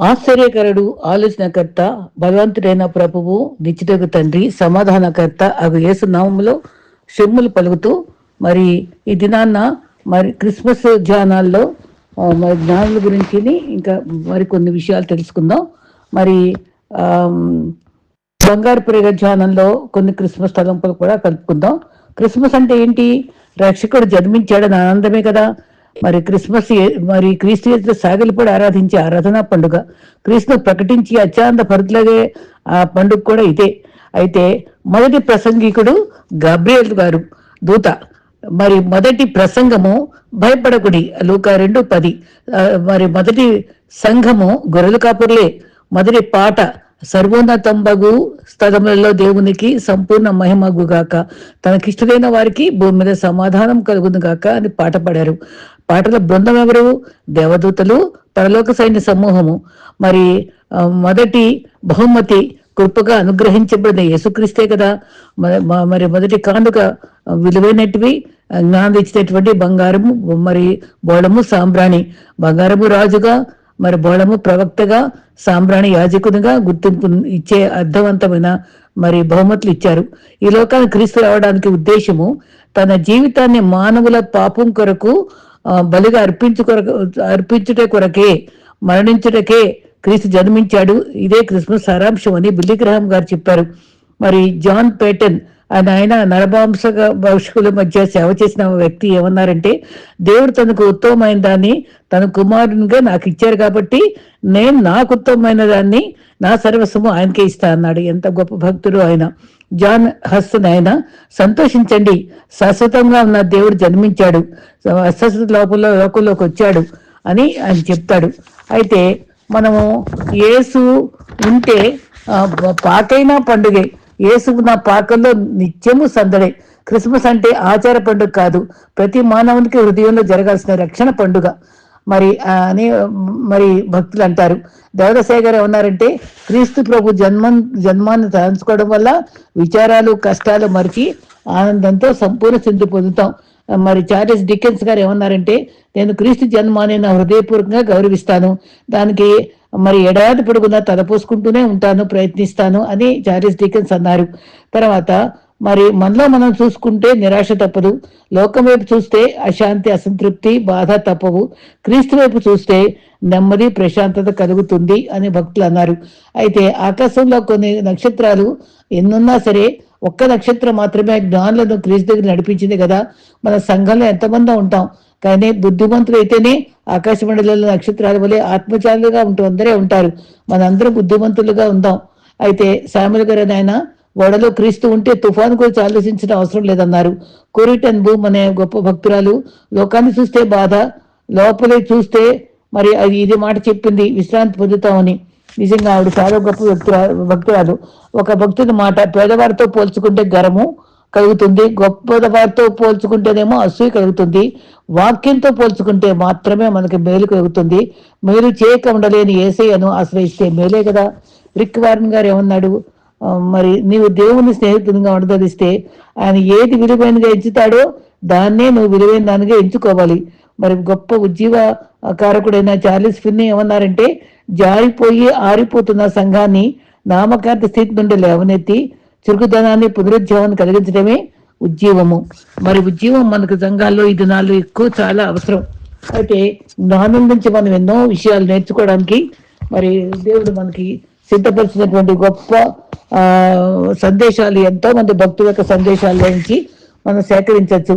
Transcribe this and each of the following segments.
ఆశ్చర్యకరుడు ఆలోచనకర్త బలవంతుడైన ప్రభువు నిత్యకు తండ్రి సమాధానకర్త అవి యేసు నామములో షెమ్ములు పలుకుతూ మరి ఈ దినాన్న మరి క్రిస్మస్ ధ్యానాల్లో మరి జ్ఞానుల గురించి ఇంకా మరి కొన్ని విషయాలు తెలుసుకుందాం. మరి బంగారు ప్రేగ ధ్యానంలో కొన్ని క్రిస్మస్ తలంపులు కూడా కలుపుకుందాం. క్రిస్మస్ అంటే ఏంటి? రక్షకుడు జన్మించాడని ఆనందమే కదా. మరి క్రిస్మస్ మరి క్రీస్తు యేసు సాగిలిపడి ఆరాధించే ఆరాధనా పండుగ క్రీస్తును ప్రకటించి అత్యంత భరతులగే ఆ పండుగ కూడా ఇదే. అయితే మొదటి ప్రసంగికుడు గబ్రియల్ గారు దూత. మరి మొదటి ప్రసంగము భయపడకుడి లూకా రెండు పది. మరి మొదటి సంఘము గొర్రెలు కాపుర్లే. మొదటి పాట సర్వోన్నతంబగు స్థలములలో దేవునికి సంపూర్ణ మహిమగుగాక. తనకిష్టమైన వారికి భూమి మీద సమాధానం కలుగును గాక అని పాట పాడారు. పాటల బృందం ఎవరు? దేవదూతలు పరలోక సైన్య సమూహము. మరి మొదటి బహుమతి కృపగా అనుగ్రహించబడిన యేసుక్రీస్తే కదా. మ- మరి మొదటి కానుక విలువైనటివి జ్ఞానం ఇచ్చినటువంటి బంగారము మరి బోళము సాంబ్రాణి. బంగారము రాజుగా మరి బోళము ప్రవక్తగా సాంబ్రాణి యాజకునిగా గుర్తింపు ఇచ్చే అర్థవంతమైన మరి బహుమతులు ఇచ్చారు. ఈ లోకానికి క్రీస్తు రావడానికి ఉద్దేశము తన జీవితాన్ని మానవుల పాపం కొరకు బలిగా అర్పించు కొరకు అర్పించుట కొరకే మరణించుటకే క్రీస్తు జన్మించాడు. ఇదే క్రిస్మస్ సారాంశం అని బిల్లిగ్రహం గారు చెప్పారు. మరి జాన్ పేటన్ అని ఆయన నరమాంస భవిష్కుల మధ్య సేవ చేసిన వ్యక్తి ఏమన్నారంటే దేవుడు తనకు ఉత్తమమైన దాన్ని తన కుమారునిగా నాకు ఇచ్చారు కాబట్టి నేను నాకు ఉత్తమమైన దాన్ని నా సర్వస్వము ఆయనకే ఇస్తా అన్నాడు. ఎంత గొప్ప భక్తుడు ఆయన. జాన్ హస్సన్ ఆయన సంతోషించండి. శాశ్వతంగా ఉన్న దేవుడు జన్మించాడు. అస్వస్థత లోపల లోకంలోకి వచ్చాడు అని ఆయన చెప్తాడు. అయితే మనము యేసు ఉంటే ఆ, పాకైనా పండుగే ఏసుకు నా పాకల్లో నిత్యము సందడే. క్రిస్మస్ అంటే ఆచార పండుగ కాదు. ప్రతి మానవునికి హృదయంలో జరగాల్సిన రక్షణ పండుగ. మరి అని మరి భక్తులు అంటారు. దేవదసాయి గారు ఏమన్నారంటే క్రీస్తు ప్రభు జన్మం జన్మాన్ని తలంచుకోవడం వల్ల విచారాలు కష్టాలు మరిచి ఆనందంతో సంపూర్ణ సింధు పొందుతాం. మరి చార్లెస్ డికెన్స్ గారు ఏమన్నారంటే నేను క్రీస్తు జన్మాన్ని నా హృదయపూర్వకంగా గౌరవిస్తాను. దానికి మరి ఏడాది పొడుగునా తలపోసుకుంటూనే ఉంటాను ప్రయత్నిస్తాను అని చార్లెస్ డీకన్స్ అన్నారు. తర్వాత మరి మనలో మనం చూసుకుంటే నిరాశ తప్పదు. లోకం వైపు చూస్తే అశాంతి అసంతృప్తి బాధ తప్పవు. క్రీస్తు వైపు చూస్తే నెమ్మది ప్రశాంతత కలుగుతుంది అని భక్తులు అన్నారు. అయితే ఆకాశంలో కొన్ని నక్షత్రాలు ఎన్నున్నా సరే ఒక్క నక్షత్రం మాత్రమే జ్ఞానులను క్రీస్తు దగ్గర నడిపించింది కదా. మన సంఘంలో ఎంతమంది ఉంటాం. కానీ బుద్ధిమంతులు అయితేనే ఆకాశమండలంలో నక్షత్రాల వలె ఆత్మచారులుగా ఉంటూ అందరే ఉంటారు. మనందరం బుద్ధిమంతులుగా ఉందాం. అయితే సామెల గారు ఆయన ఓడలో క్రీస్తు ఉంటే తుఫాను గురించి ఆలోచించిన అవసరం లేదన్నారు. కోరిటన్ భూమ్ అనే గొప్ప భక్తురాలు లోకాన్ని చూస్తే బాధ లోపలే చూస్తే మరి అది ఇది మాట చెప్పింది విశ్రాంతి పొందుతామని. నిజంగా ఆవిడ చాలా గొప్ప వ్యక్తురా భక్తురాలు. ఒక భక్తుని మాట పేదవారితో పోల్చుకుంటే గరము కలుగుతుంది. గొప్ప వారితో పోల్చుకుంటేనేమో అసూయ కలుగుతుంది. వాక్యంతో పోల్చుకుంటే మాత్రమే మనకి మేలు కలుగుతుంది. మేలు చేయక ఉండలేని ఏసయ్యను ఆశ్రయిస్తే మేలే కదా. రిక్ వారన్ గారు ఏమన్నాడు? మరి నీవు దేవుని స్నేహితునిగా ఉండదలిస్తే ఆయన ఏది విలువైనగా ఎంచుతాడో దాన్నే నువ్వు విలువైన దానిగా ఎంచుకోవాలి. మరి గొప్ప ఉజ్జీవ కారకుడైన చార్లెస్ ఫిన్ని ఏమన్నారంటే జారిపోయి ఆరిపోతున్న సంఘాన్ని నామకార్థ స్థితి నుండి లేవనెత్తి చురుకుదనాన్ని పునరుజ్జీవాన్ని కలిగించడమే ఉజ్జీవము. మరి ఉజ్జీవం మనకు సంఘాల్లో ఈ దినాల్లో ఎక్కువ చాలా అవసరం. అయితే జ్ఞానం నుంచి మనం ఎన్నో విషయాలు నేర్చుకోవడానికి మరి దేవుడు మనకి సిద్ధపరిచినటువంటి గొప్ప ఆ సందేశాలు ఎంతో మంది భక్తుల యొక్క సందేశాల నుంచి మనం సేకరించవచ్చు.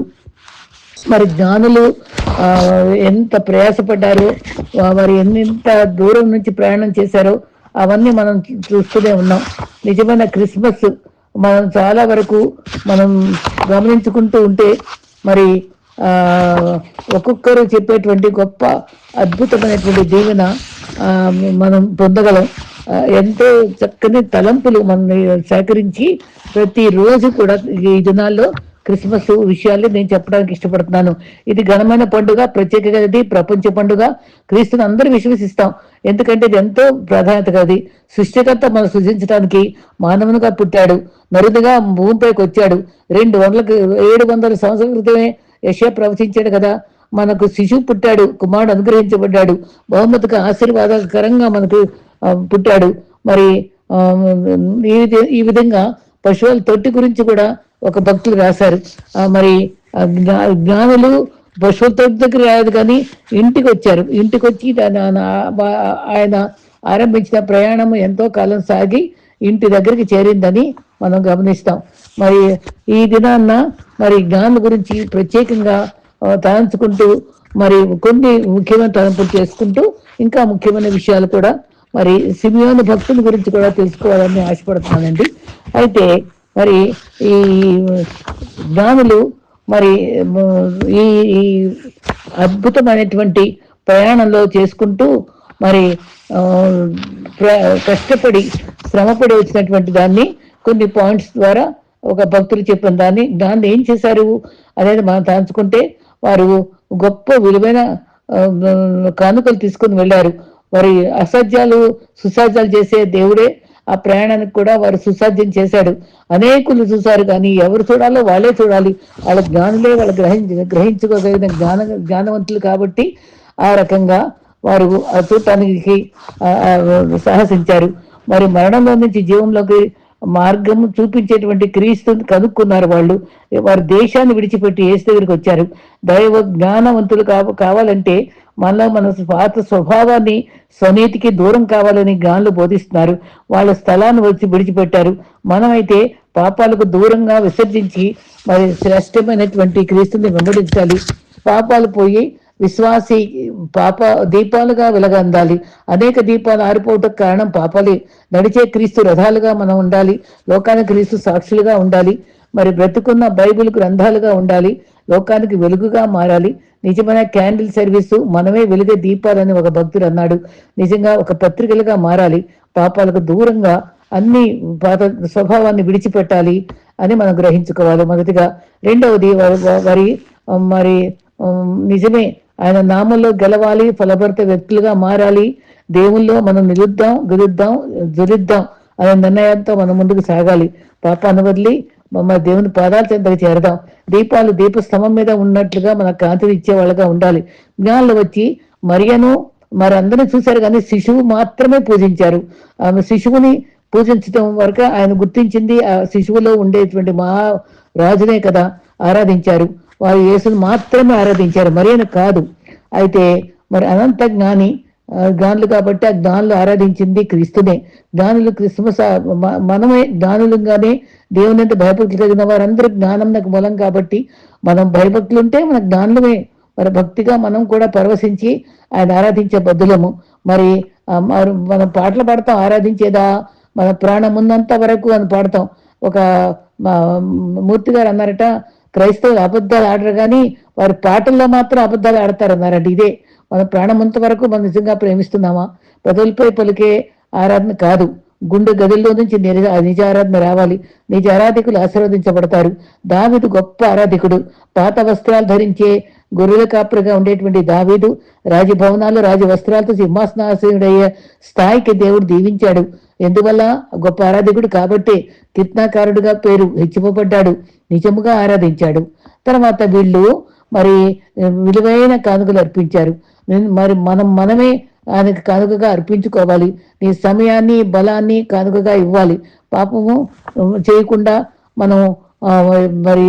మరి జ్ఞానులు ఆ, ఎంత ప్రయాసపడ్డారో ఆ, మరి ఎంత దూరం నుంచి ప్రయాణం చేశారో అవన్నీ మనం చూస్తూనే ఉన్నాం. నిజమైన క్రిస్మస్ మనం చాలా వరకు మనం గమనించుకుంటూ ఉంటే మరి ఒక్కొక్కరు చెప్పేటువంటి గొప్ప అద్భుతమైనటువంటి దీవెన మనం పొందగలం. ఎంతో చక్కని తలంపులు మనం సేకరించి ప్రతి రోజు కూడా ఈ దినాల్లో క్రిస్మస్ విషయాలు నేను చెప్పడానికి ఇష్టపడుతున్నాను. ఇది ఘనమైన పండుగ ప్రత్యేకమైనది ప్రపంచ పండుగ. క్రీస్తుని అందరూ విశ్వసిస్తాం. ఎందుకంటే ఇది ఎంతో ప్రాధాన్యత కది సృష్టికర్త మనం సృజించడానికి మానవునిగా పుట్టాడు. నరుదుగా భూమిపైకి వచ్చాడు. రెండు వందలకు ఏడు వందల సంవత్సరాల క్రితమే యశ ప్రవచించాడు కదా. మనకు శిశువు పుట్టాడు. కుమారుడు అనుగ్రహించబడ్డాడు. బహుమతికి ఆశీర్వాదకరంగా మనకు పుట్టాడు. మరి ఈ ఈ విధంగా పశువుల తొట్టి గురించి కూడా ఒక భక్తులు రాశారు. మరి జ్ఞా- జ్ఞానులు పశువుల దగ్గర రాదు కానీ ఇంటికి వచ్చారు ఇంటికి వచ్చి ఆయన ఆరంభించిన ప్రయాణం ఎంతో కాలం సాగి ఇంటి దగ్గరికి చేరిందని మనం గమనిస్తాం. మరి ఈ దినాన్న మరి జ్ఞానుల గురించి ప్రత్యేకంగా తలంచుకుంటూ మరి కొన్ని ముఖ్యమైన తలంపులు చేసుకుంటూ ఇంకా ముఖ్యమైన విషయాలు కూడా మరి సిమియోని భక్తుల గురించి కూడా తెలుసుకోవాలని ఆశపడుతున్నానండి. అయితే మరి ఈ జ్ఞానులు మరి ఈ ఈ అద్భుతమైనటువంటి ప్రయాణంలో చేసుకుంటూ మరి ప్ర- కష్టపడి శ్రమపడి వచ్చినటువంటి దాన్ని కొన్ని పాయింట్స్ ద్వారా ఒక భక్తులు చెప్పిన దాన్ని దాన్ని ఏం చేశారు అనేది మనం తలుచుకుంటే వారు గొప్ప విలువైన కానుకలు తీసుకుని వెళ్ళారు. వారి అసాధ్యాలు సుసాధ్యాలు చేసే దేవుడే ఆ ప్రయాణానికి కూడా వారు సుసాధ్యం చేశాడు అనేకులు చూశారు కానీ ఎవరు చూడాలో వాళ్ళే చూడాలి. వాళ్ళ జ్ఞానులే వాళ్ళు గ్రహించ గ్రహించుకోగలిగిన జ్ఞాన జ్ఞానవంతులు కాబట్టి ఆ రకంగా వారు చూడటానికి సాహసించారు. మరి మరణంలో నుంచి జీవంలోకి మార్గం చూపించేటువంటి క్రీస్తుని కనుక్కున్నారు వాళ్ళు. వారు దేశాన్ని విడిచిపెట్టి ఏసు దగ్గరికి వచ్చారు. దైవ జ్ఞానవంతులు కావ కావాలంటే మనలో మన పాత స్వభావాన్ని స్వనీతికి దూరం కావాలని జ్ఞానులు బోధిస్తున్నారు. వాళ్ళ స్థలాన్ని వచ్చి విడిచిపెట్టారు. మనమైతే పాపాలకు దూరంగా విసర్జించి మరి శ్రేష్టమైనటువంటి క్రీస్తుని వెంబడించాలి. పాపాలు పోయి విశ్వాసి పాప దీపాలుగా వెలగందాలి. అనేక దీపాలు ఆరిపోవటం కారణం పాపాలే. నడిచే క్రీస్తు రథాలుగా మనం ఉండాలి. లోకానికి క్రీస్తు సాక్షులుగా ఉండాలి. మరి బ్రతుకున్న బైబిల్ గ్రంథాలుగా ఉండాలి. లోకానికి వెలుగుగా మారాలి. నిజమైన క్యాండిల్ సర్వీసు మనమే వెలుగే దీపాలని ఒక భక్తుడు అన్నాడు. నిజంగా ఒక పత్రికలుగా మారాలి. పాపాలకు దూరంగా అన్ని పాత స్వభావాన్ని విడిచిపెట్టాలి అని మనం గ్రహించుకోవాలి మొదటిగా. రెండవది వారి మరి నిజమే ఆయన నామంలో గెలవాలి ఫలభరిత వ్యక్తులుగా మారాలి. దేవుల్లో మనం నిలుద్దాం గెలుద్దాం దురిద్దాం అనే నిర్ణయంతో మనం ముందుకు సాగాలి. పాపాన్ని వదిలి మన దేవుని పాదాల చెంతకు చేరదాం దీపాలు దీపస్తంభం మీద ఉన్నట్లుగా మన కాంతిని ఇచ్చే వాళ్ళగా ఉండాలి. జ్ఞానులు వచ్చి మరియను మరి చూశారు కానీ శిశువు మాత్రమే పూజించారు. ఆమె శిశువుని పూజించడం వరకు ఆయన గుర్తించింది ఆ శిశువులో ఉండేటువంటి మహా రాజునే కదా ఆరాధించారు. వారు యేసును మాత్రమే ఆరాధించారు. మరియను కాదు. అయితే మరి అనంత జ్ఞాని జ్ఞానులు కాబట్టి ఆ జ్ఞానులు ఆరాధించింది క్రీస్తునే. జ్ఞానులు క్రిస్మస్ మనమే జ్ఞానులుగానే దేవుని అంత భయభక్తులు కలిగిన వారందరూ జ్ఞానం నాకు మూలం కాబట్టి మనం భయభక్తులు ఉంటే మన జ్ఞానులమే. మరి భక్తిగా మనం కూడా పరవశించి ఆయన ఆరాధించే బద్దులము మరి మరి మనం పాటలు పాడతాం ఆరాధించేదా? మన ప్రాణం ఉన్నంత వరకు అని పాడతాం. ఒక మా మూర్తి గారు అన్నారట క్రైస్తవులు అబద్ధాలు ఆడరు కానీ వారి పాటల్లో మాత్రం అబద్ధాలు ఆడతారు అన్నారండి. ఇదే మన ప్రాణమంత వరకు మనం నిజంగా ప్రేమిస్తున్నామా? ప్రజలపై పలికే ఆరాధన కాదు. గుండె గదుల్లో నుంచి నిజ నిజ ఆరాధన రావాలి. నిజ ఆరాధికులు ఆశీర్వదించబడతారు. దావీదు గొప్ప ఆరాధికుడు. పాత వస్త్రాలు ధరించే గొర్రెల కాపురగా ఉండేటువంటి దావీదు రాజభవనాలు రాజ వస్త్రాలతో సింహాసనాసీనుడయ్యే స్థాయికి దేవుడు దీవించాడు. ఎందువల్ల? గొప్ప ఆరాధికుడు కాబట్టి కీర్తనాకారుడుగా పేరు హెచ్చింపబడ్డాడు నిజముగా ఆరాధించాడు. తర్వాత వీళ్ళు మరి విలువైన కానుకలు అర్పించారు. మరి మనం మనమే ఆయనకు కానుకగా అర్పించుకోవాలి. నీ సమయాన్ని బలాన్ని కానుకగా ఇవ్వాలి. పాపము చేయకుండా మనం మరి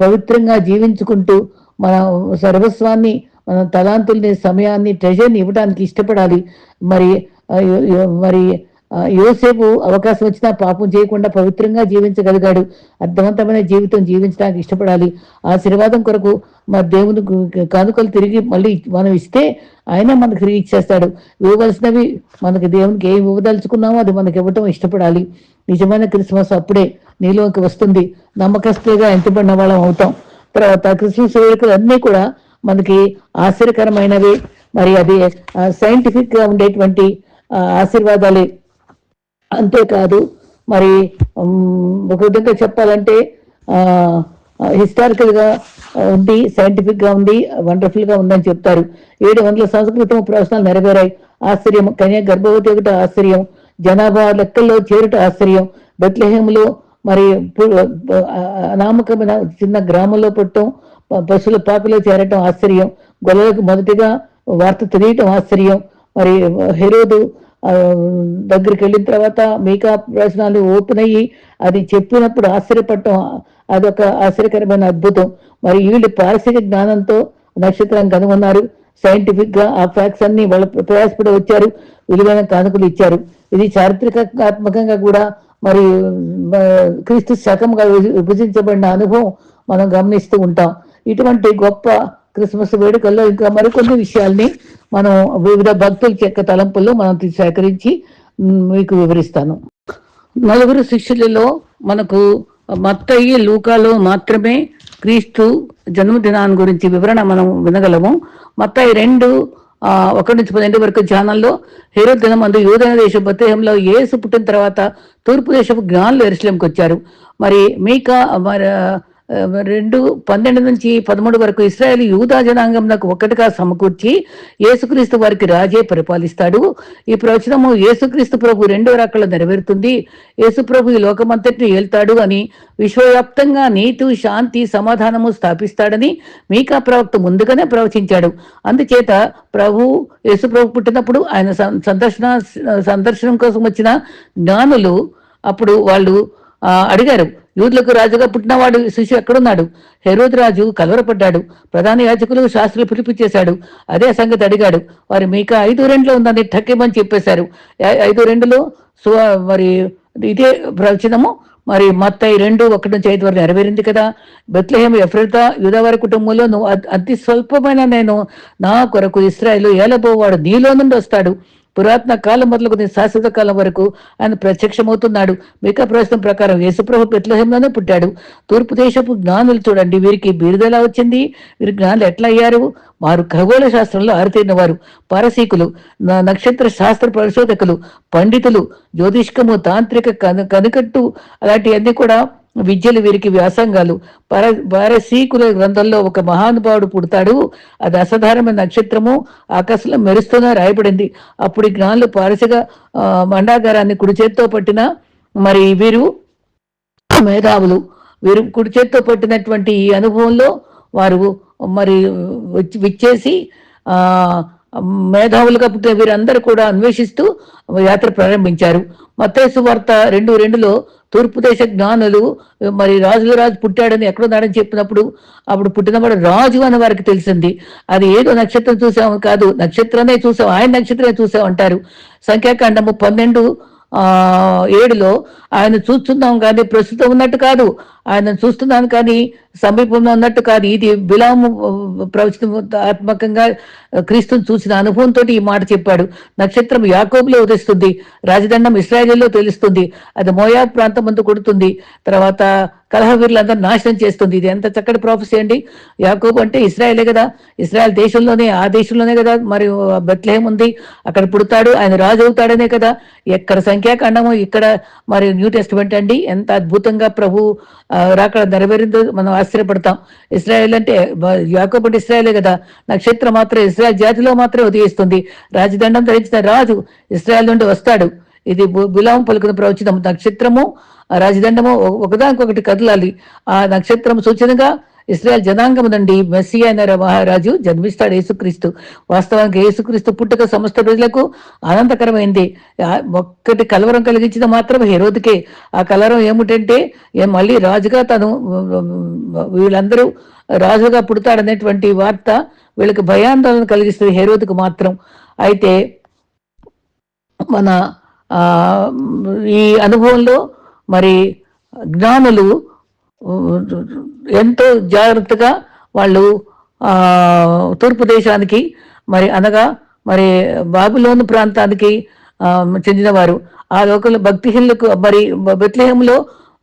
పవిత్రంగా జీవించుకుంటూ మన సర్వస్వాన్ని మన తలాంతుల్ని సమయాన్ని ట్రెజర్ని ఇవ్వడానికి ఇష్టపడాలి. మరి మరి యోసేపు అవకాశం వచ్చినా పాపం చేయకుండా పవిత్రంగా జీవించగలిగాడు. అర్థవంతమైన జీవితం జీవించడానికి ఇష్టపడాలి. ఆశీర్వాదం కొరకు మా దేవుని కానుకలు తిరిగి మళ్ళీ మనం ఇస్తే ఆయన మనకు తిరిగి ఇచ్చేస్తాడు. ఇవ్వవలసినవి మనకి దేవునికి ఏం ఇవ్వదలుచుకున్నామో అది మనకి ఇవ్వటం ఇష్టపడాలి. నిజమైన క్రిస్మస్ అప్పుడే నీలోకి వస్తుంది. నమ్మకస్తుగా ఎంతబడిన వాళ్ళం అవుతాం. తర్వాత క్రిస్మస్ వేడుకలు అన్నీ కూడా మనకి ఆశ్చర్యకరమైనవి. మరి అది సైంటిఫిక్గా ఉండేటువంటి ఆశీర్వాదాలే. అంతేకాదు మరి ఒక విధంగా చెప్పాలంటే హిస్టారికల్గా ఉంది సైంటిఫిక్గా ఉంది వండర్ఫుల్గా ఉందని చెప్తారు. ఏడు వందల సంస్కృతం ప్రవేశాలు నెరవేరాయి. ఆశ్చర్యం. కన్యా గర్భవతి ఒకటి ఆశ్చర్యం. జనాభా లెక్కల్లో చేరుట ఆశ్చర్యం. బెత్లహేములో మరి పు- అనామకమైన చిన్న గ్రామంలో పుట్టడం పశువుల పాకలో చేరటం ఆశ్చర్యం. గొల్లలకు మొదటిగా వార్త తెలియటం ఆశ్చర్యం. మరి హెరోదు దగ్గరికి వెళ్ళిన తర్వాత మిగతా ప్రశ్నలు ఓపెన్ అయ్యి అది చెప్పినప్పుడు ఆశ్చర్యపడటం అదొక ఆశ్చర్యకరమైన అద్భుతం. మరి వీళ్ళు పారసిక జ్ఞానంతో నక్షత్రం కనుగొన్నారు. సైంటిఫిక్గా ఆ ఫ్యాక్ట్స్ అన్ని వాళ్ళ ప్రయాసపడి వచ్చారు. విలువైన కానుకలు ఇచ్చారు. ఇది చారిత్రకాత్మకంగా కూడా మరి క్రీస్తు శకంగా విభజించబడిన అనుభవం మనం గమనిస్తూ ఉంటాం. ఇటువంటి గొప్ప క్రిస్మస్ వేడుకల్లో ఇంకా మరికొన్ని విషయాల్ని మనం వివిధ భక్తుల చెక్క తలంపుల్లో మనం సేకరించి మీకు వివరిస్తాను. నలుగురు శిష్యులలో మనకు మత్తయ్య లూకాలో మాత్రమే క్రీస్తు జన్మదినాన్ని గురించి వివరణ మనం వినగలము. మత్తయ్య రెండు ఒకటి నుంచి పన్నెండు వరకు ఛానల్లో హేరో దినం అందు యూదన దేశం బత్తేహంలో యేసు పుట్టిన తర్వాత తూర్పు దేశపు జ్ఞానులు ఎరుసలంకి వచ్చారు. మరి మీకా మరి రెండు పన్నెండు నుంచి పదమూడు వరకు ఇస్రాయేల్ యూదా జనాంగంకు ఒక్కటిగా సమకూర్చి యేసుక్రీస్తు వారికి రాజే పరిపాలిస్తాడు. ఈ ప్రవచనము యేసుక్రీస్తు ప్రభు రెండో రకాల నెరవేరుతుంది. యేసు ప్రభు ఈ లోకమంతటిని ఏల్తాడు అని విశ్వవ్యాప్తంగా నీతి శాంతి సమాధానము స్థాపిస్తాడని మీకా ప్రవక్త ముందుగానే ప్రవచించాడు. అందుచేత ప్రభు యేసు ప్రభు పుట్టినప్పుడు ఆయన సందర్శన సందర్శనం కోసం వచ్చిన జ్ఞానులు అప్పుడు వాళ్ళు అడిగారు. యూదులకు రాజుగా పుట్టినవాడు శిశు ఎక్కడున్నాడు? హెరోద్ రాజు కలవరపడ్డాడు. ప్రధాన యాచకులు శాస్త్రులు పిలిపించేశాడు అదే సంగతి అడిగాడు. వారు మీకు ఐదు రెండులో ఉందని ఠక్కిమని చెప్పేశారు. ఐదు రెండులో సో మరి ఇదే ప్రవచనము. మరి మత్తయి రెండు ఒకటి నుంచి ఐదు వరకు నెరవేరింది కదా. బెత్లహేమ ఎఫ్రిత యుధవారి కుటుంబంలో నువ్వు అతి- స్వల్పమైన నేను నా కొరకు ఇస్రాయలు ఏలబోవాడు నీలో నుండి వస్తాడు. పురాతన కాలం మొదలుకొని శాశ్వత కాలం వరకు ఆయన ప్రత్యక్షమవుతున్నాడు. మిగతా ప్రవేశం ప్రకారం యేసుప్రభు పెట్లహంలోనే పుట్టాడు. తూర్పు దేశపు జ్ఞానులు చూడండి వీరికి బిరుదు వచ్చింది? వీరి జ్ఞానులు ఎట్లా అయ్యారు? వారు ఖగోళ శాస్త్రంలో ఆరితేరిన వారు పారసీకులు న- నక్షత్ర శాస్త్ర పరిశోధకులు పండితులు జ్యోతిష్కము తాంత్రిక కను కనుకట్టు అలాంటివన్నీ కూడా విద్యలు వీరికి వ్యాసంగాలు. పర పారసీకుల గ్రంథంలో ఒక మహానుభావుడు పుడతాడు. అది అసాధారణమైన నక్షత్రము. ఆకాశంలో మెరుస్తూనే రాయబడింది. అప్పుడు ఈ జ్ఞానులు పారసిక మండాగారాన్ని కుడి చేత్తో పట్టిన మరి వీరు మేధావులు. వీరు కుడి చేత్తో పట్టినటువంటి ఈ అనుభవంలో వారు మరి విచ్చేసి ఆ మేధావులుగా పుట్టిన వీరందరూ కూడా అన్వేషిస్తూ యాత్ర ప్రారంభించారు. మత్తేసు వార్త రెండు రెండులో తూర్పు దేశ జ్ఞానులు మరి రాజుల రాజు పుట్టాడని ఎక్కడున్నాడని చెప్పినప్పుడు అప్పుడు పుట్టినప్పుడు రాజు అని వారికి తెలిసింది. అది ఏదో నక్షత్రం చూసాము కాదు నక్షత్రమే చూసాం ఆయన నక్షత్రమే చూసాం అంటారు. సంఖ్యాకాండము పన్నెండు ఏడులో ఆయన చూస్తున్నాం కానీ ప్రస్తుతం ఉన్నట్టు కాదు. ఆయన చూస్తున్నాను కానీ సమీపంలో ఉన్నట్టు కాదు ఇది బిలాము ప్రవచనాత్మకంగా క్రీస్తుని చూసిన అనుభవంతో ఈ మాట చెప్పాడు. నక్షత్రం యాకోబులో ఉదయిస్తుంది. రాజదండం ఇస్రాయేల్లో తెలుస్తుంది. అది మోయా ప్రాంతం ముందు కొడుతుంది. తర్వాత కలహవీరులందరూ నాశనం చేస్తుంది. ఇది ఎంత చక్కటి ప్రాఫెసీ అండి. యాకోబు అంటే ఇస్రాయేలే కదా. ఇస్రాయల్ దేశంలోనే ఆ దేశంలోనే కదా. మరి బెత్లహేం ఉంది. అక్కడ పుడతాడు. ఆయన రాజు అవుతాడనే కదా. ఎక్కడ సంఖ్యాకాండము ఇక్కడ మరి న్యూ టెస్ట్మెంట్ అండి. ఎంత అద్భుతంగా ప్రభు రాకడ నెరవేరిందో మనం ఆశ్చర్యపడతాం. ఇస్రాయేల్ అంటే యాకోబ్ అంటే ఇస్రాయేలే కదా. నక్షత్రం మాత్రం ఇస్రాయల్ జాతిలో మాత్రమే ఉదయిస్తుంది. రాజదండం ధరించిన రాజు ఇస్రాయల్ నుండి వస్తాడు. ఇది బు- పలుకున ప్రవచనం. నక్షత్రము రాజదండము ఒకదానికొకటి కదలాలి. ఆ నక్షత్రం సూచనగా ఇస్రాయల్ జనాంగం నుండి మెస్సీ అయిన మహారాజు జన్మిస్తాడు యేసుక్రీస్తు. వాస్తవానికి యేసుక్రీస్తు పుట్టుక సమస్త ప్రజలకు ఆనందకరమైంది. ఒక్కటి కలవరం కలిగించిన మాత్రం హెరోదుకే. ఆ కలవరం ఏమిటంటే మళ్ళీ రాజుగా తను వీళ్ళందరూ రాజుగా పుడతాడనేటువంటి వార్త వీళ్ళకి భయాందోళన కలిగిస్తుంది హెరోదుకు మాత్రం. అయితే మన ఈ అనుభవంలో మరి జ్ఞానులు ఎంతో జాగ్రత్తగా వాళ్ళు తూర్పు దేశానికి మరి అనగా మరి బాబులోను ప్రాంతానికి చెందినవారు. ఆ లోకల్ భక్తిహీనులకు మరి బెత్లహేంలో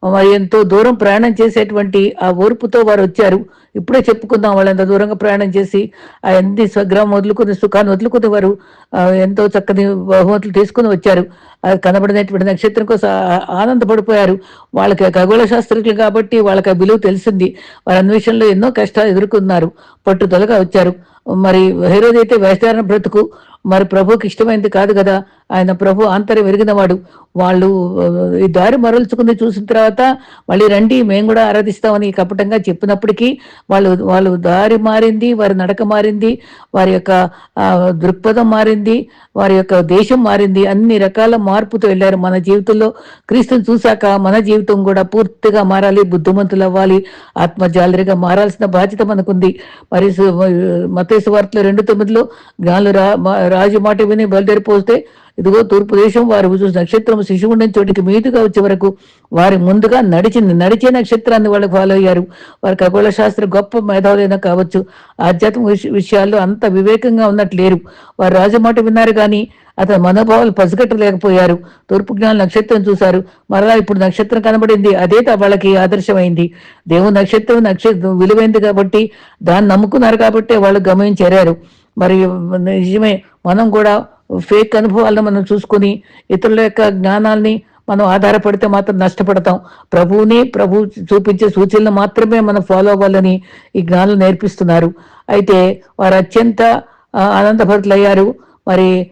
మరి ఎంతో దూరం ప్రయాణం చేసేటువంటి ఆ ఓర్పుతో వారు వచ్చారు. ఇప్పుడే చెప్పుకుందాం వాళ్ళు ఎంత దూరంగా ప్రయాణం చేసి ఆ ఎన్ని స్వగ్రామం వదులుకుని సుఖాన్ని వదులుకుని వారు ఎంతో చక్కని బహుమతులు తీసుకుని వచ్చారు. అది కనబడినటువంటి నక్షత్రం కోసం ఆనందపడిపోయారు. వాళ్ళకి ఖగోళ శాస్త్రజ్ఞులు కాబట్టి వాళ్ళకి ఆ విలువ తెలిసింది. వారి అన్వేషణలో ఎన్నో కష్టాలు ఎదుర్కొన్నారు. పట్టుదలగా వచ్చారు. మరి హీరోది అయితే వేషధారణ బ్రతుకు. మరి ప్రభుకి ఇష్టమైనది కాదు కదా. ఆయన ప్రభు ఆంతర్యం ఎరిగినవాడు వాళ్ళు ఈ దారి మరల్చుకుని చూసిన తర్వాత మళ్ళీ రండి మేము కూడా ఆరాధిస్తామని కపటంగా చెప్పినప్పటికీ వాళ్ళు వాళ్ళు దారి మారింది వారి నడక మారింది వారి యొక్క దృక్పథం మారింది వారి యొక్క దేశం మారింది అన్ని రకాల మార్పుతో వెళ్ళారు మన జీవితంలో. క్రీస్తుని చూశాక మన జీవితం కూడా పూర్తిగా మారాలి బుద్ధిమంతులు అవ్వాలి ఆత్మజాలరిగా మారాల్సిన బాధ్యత మనకుంది. మరి మతేశ్వార్తలు రెండు తొమ్మిదిలో జ్ఞానులు రా రాజు మాట విని బయలుదేరిపోతే ఇదిగో తూర్పు దేశం వారు నక్షత్రం శిశువుండని చోటికి మీదుగా వచ్చే వరకు వారి ముందుగా నడిచింది నడిచే నక్షత్రాన్ని వాళ్ళు ఫాలో అయ్యారు. వారి ఖగోళ శాస్త్ర గొప్ప మేధావులైనా కావచ్చు. ఆధ్యాత్మిక విషయాల్లో అంత వివేకంగా ఉన్నట్లు లేరు వారు రాజమాట విన్నారు కానీ అతని మనోభావాలు పసిగట్టలేకపోయారు. తూర్పు జ్ఞాన నక్షత్రం చూశారు. మరలా ఇప్పుడు నక్షత్రం కనబడింది. అదే వాళ్ళకి ఆదర్శమైంది. దేవుని నక్షత్రం నక్షత్రం విలువైంది కాబట్టి దాన్ని నమ్ముకున్నారు కాబట్టి వాళ్ళు గమయం మరి నిజమే మనం కూడా ఫేక్ అనుభవాలను మనం చూసుకొని ఇతరుల యొక్క జ్ఞానాల్ని మనం ఆధారపడితే మాత్రం నష్టపడతాం. ప్రభువుని ప్రభు చూపించే సూచనలు మాత్రమే మనం ఫాలో అవ్వాలని ఈ జ్ఞానం నేర్పిస్తున్నారు. అయితే వారు అత్యంత ఆనందభరితులు ఆనందభరితులయ్యారు. మరి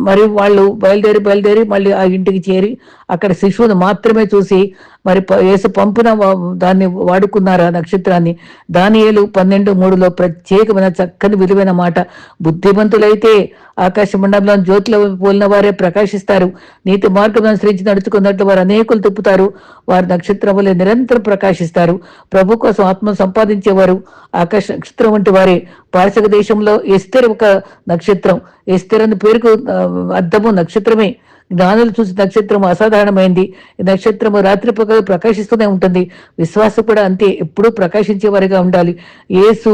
మరి వాళ్ళు బయలుదేరి బయలుదేరి మళ్ళీ ఆ ఇంటికి చేరి అక్కడ శిశువును మాత్రమే చూసి మరి ప- యేసు పంపిన వా- దాన్ని వాడుకున్నారు ఆ నక్షత్రాన్ని? దానియేలు పన్నెండు మూడులో ప్రత్యేకమైన చక్కని విలువైన మాట. బుద్ధిమంతులైతే ఆకాశ మండలంలో జ్యోతిలో పోలిన వారే ప్రకాశిస్తారు. నీతి మార్గం అనుసరించి నడుచుకున్నట్లు వారు అనేకులు తిప్పుతారు. వారు నక్షత్రం వలె నిరంతరం ప్రకాశిస్తారు. ప్రభు కోసం ఆత్మ సంపాదించేవారు ఆకాశ నక్షత్రం వంటి వారే. పారసక దేశంలో ఎస్తేర్ ఒక నక్షత్రం. ఎస్తేర్ అని పేరుకు అర్థము నక్షత్రమే. జ్ఞానులు చూసి నక్షత్రం అసాధారణమైంది. ఈ నక్షత్రము రాత్రి పగలు ప్రకాశిస్తూనే ఉంటుంది. విశ్వాసం కూడా అంతే. ఎప్పుడూ ప్రకాశించే వారిగా ఉండాలి. యేసు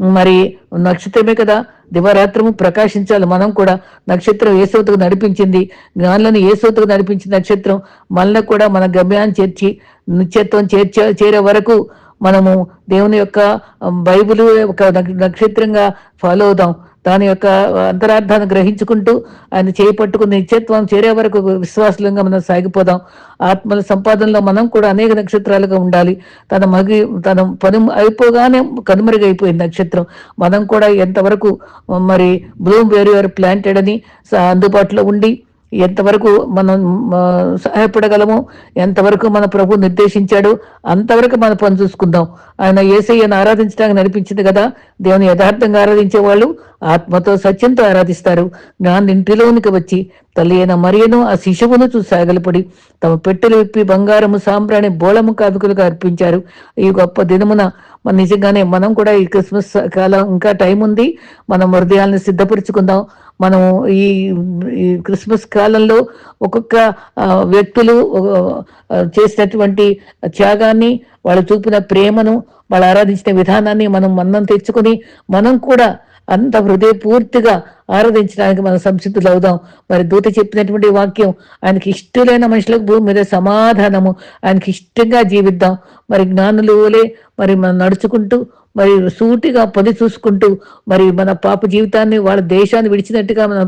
మరి నక్షత్రమే కదా. దివారాత్రము ప్రకాశించాలి. మనం కూడా నక్షత్రం ఏసవతకు నడిపించింది? జ్ఞానులను ఏసవతకు నడిపించిన నక్షత్రం? మనల్ని కూడా మన గమ్యాన్ని చేర్చి నిత్యత్వం చేర్చే చేరే వరకు మనము దేవుని యొక్క బైబిల్ ఒక నక్షత్రంగా ఫాలో అవుదాం. దాని యొక్క అంతరార్థాన్ని గ్రహించుకుంటూ ఆయన చేయి నిత్యత్వం చేరే వరకు విశ్వాసులంగా మనం సాగిపోదాం. ఆత్మల సంపాదనలో మనం కూడా అనేక నక్షత్రాలుగా ఉండాలి. తన మగి తన పని అయిపోగానే కనుమరుగైపోయింది నక్షత్రం. మనం కూడా ఎంతవరకు మరి బ్లూమ్ వేరు ప్లాంటెడ్ అని అందుబాటులో ఉండి ఎంతవరకు మనం సహాయపడగలము ఎంతవరకు మన ప్రభు నిర్దేశించాడు అంతవరకు మన పని చూసుకుందాం. ఆయన ఏసయ్యను ఆరాధించడానికి నడిపించింది కదా? దేవుని యథార్థంగా ఆరాధించే వాళ్ళు ఆత్మతో సత్యంతో ఆరాధిస్తారు. జ్ఞాన ఇంటిలోనికి వచ్చి తల్లి అయిన మరియను ఆ శిశువును చూసి సాగలపడి తమ పెట్టెలు విప్పి బంగారము సాంబ్రాణి బోళము కాదుకులుగా అర్పించారు. ఈ గొప్ప దినమున మన నిజంగానే మనం కూడా ఈ క్రిస్మస్ కాలం ఇంకా టైం ఉంది. మనం హృదయాలను సిద్ధపరుచుకుందాం. మనం ఈ క్రిస్మస్ కాలంలో ఒక్కొక్క వ్యక్తులు చేసినటువంటి త్యాగాన్ని వాళ్ళు చూపిన ప్రేమను వాళ్ళు ఆరాధించిన విధానాన్ని మనం మన్నం తెచ్చుకొని మనం కూడా అంత హృదయపూర్తిగా ఆరాధించడానికి మనం సంసిద్ధులు అవుదాం. మరి దూత చెప్పినటువంటి వాక్యం ఆయనకి ఇష్టలైన మనుషులకు భూమి మీద సమాధానము ఆయనకి ఇష్టంగా జీవిద్దాం. మరి జ్ఞానులు వలె మరి మనం నడుచుకుంటూ మరి సూటిగా పని చూసుకుంటూ మరి మన పాప జీవితాన్ని వాళ్ళ దేశాన్ని విడిచినట్టుగా మన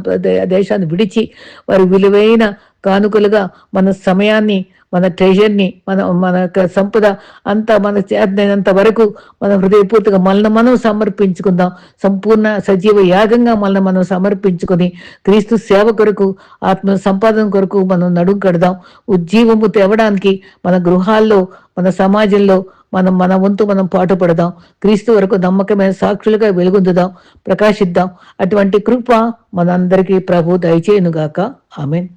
దేశాన్ని విడిచి వారి విలువైన కానుకలుగా మన సమయాన్ని మన ట్రెజర్ని మన మన యొక్క సంపద అంతా మన చేతనైనంత వరకు మన హృదయపూర్తిగా మనల్ని మనం సమర్పించుకుందాం. సంపూర్ణ సజీవ యాగంగా మనల్ని మనం సమర్పించుకొని క్రీస్తు సేవ కొరకు ఆత్మ సంపాదన కొరకు మనం నడుం కడదాం. ఉజ్జీవము తేవడానికి మన గృహాల్లో మన సమాజంలో మనం మన వంతు మనం పాటుపడదాం. క్రీస్తు వరకు నమ్మకమైన సాక్షులుగా వెలుగొందుదాం ప్రకాశిద్దాం. అటువంటి కృప మనందరికీ ప్రభు దయచేయునుగాక. ఆమెన్.